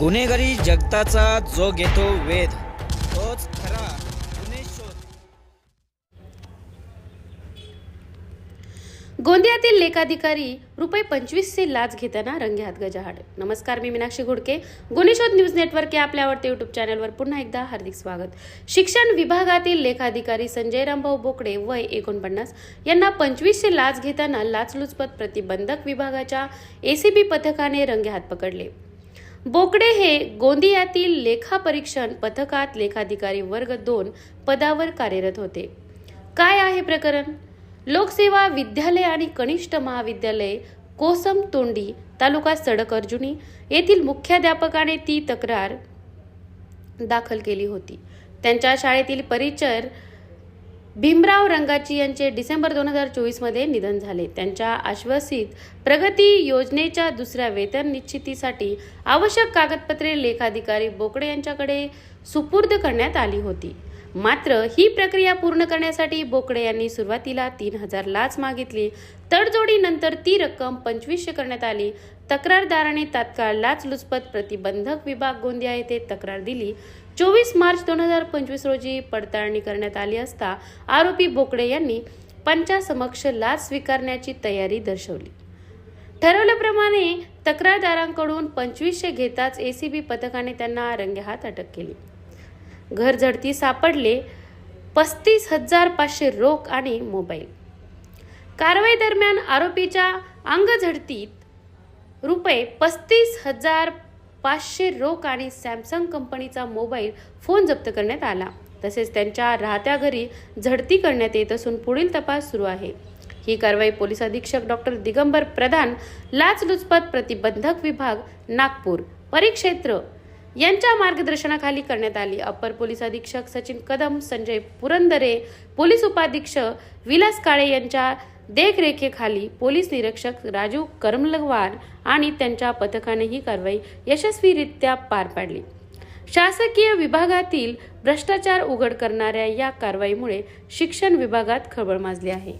गुन्हेगारी जगताचा जो घेतो वेध तोच खरा गुन्हे शोध. गोंदियातील लेखाधिकारी रुपये पंचवीसचे लाच घेताना रंगेहात गजाहाट नमस्कार मी मीनाक्षी घोडके. गुन्हेशोध न्यूज नेटवर्क या आपल्या आवडते युट्यूब चॅनलवर पुन्हा एकदा हार्दिक स्वागत. शिक्षण विभागातील लेखाधिकारी संजय रामभाऊ बोकडे वय एकोणपन्नास यांना पंचवीसशे लाच घेताना लाचलुचपत प्रतिबंधक विभागाच्या एसीबी पथकाने रंगेहात पकडले. बोकडे हे गोंदियातील लेखा परीक्षण पथकात लेखाधिकारी वर्ग दोन पदावर कार्यरत होते. काय आहे प्रकरण? लोकसेवा विद्यालय आणि कनिष्ठ महाविद्यालय कोसम तोंडी तालुका सडक अर्जुनी येथील मुख्याध्यापकाने ती तक्रार दाखल केली होती. त्यांच्या शाळेतील परिचर भीमराव रंगाची यांचे डिसेंबर दोन हजार चोवीसमध्ये निधन झाले. त्यांच्या आश्वासित प्रगती योजनेच्या दुसऱ्या वेतन निश्चितीसाठी आवश्यक कागदपत्रे लेखाधिकारी बोकडे यांच्याकडे सुपूर्द करण्यात आली होती. मात्र ही प्रक्रिया पूर्ण करण्यासाठी बोकडे यांनी सुरुवातीला तीन हजार लाच मागितली. तडजोडीनंतर ती रक्कम पंचवीसशे करण्यात आली. तक्रारदाराने तात्काळ लाचलुचपत प्रतिबंधक विभाग गोंदिया येथे तक्रार दिली. चोवीस मार्च दोन हजार पंचवीस रोजी पडताळणी करण्यात आली असता आरोपी बोकडे यांनी पंचासमक्ष लाच स्वीकारण्याची तयारी दर्शवली. ठरवल्याप्रमाणे तक्रारदारांकडून पंचवीसशे घेताच एसीबी पथकाने त्यांना रंगेहात अटक केली. घर झडती सापडले पस्तीस हजार पाचशे रोख आणि मोबाईल. कारवाई दरम्यान आरोपीच्या अंगझडतीत रुपये पस्तीस हजार पाचशे रोख आणि सॅमसंग कंपनीचा मोबाईल फोन जप्त करण्यात आला. तसेच त्यांच्या राहत्या घरी झडती करण्यात येत असून पुढील तपास सुरू आहे. ही कारवाई पोलीस अधीक्षक डॉक्टर दिगंबर प्रधान लाचलुचपत प्रतिबंधक विभाग नागपूर परिक्षेत्र यांच्या मार्गदर्शनाखाली करण्यात आली. अप्पर पोलीस अधीक्षक सचिन कदम संजय पुरंदरे पोलीस उपाधीक्षक विलास काळे यांच्या देखरेखेखाली पोलीस निरीक्षक राजू करमलवार आणि त्यांच्या पथकाने ही कारवाई यशस्वीरित्या पार पाडली. शासकीय विभागातील भ्रष्टाचार उघड करणाऱ्या या कारवाईमुळे शिक्षण विभागात खळबळ माजली आहे.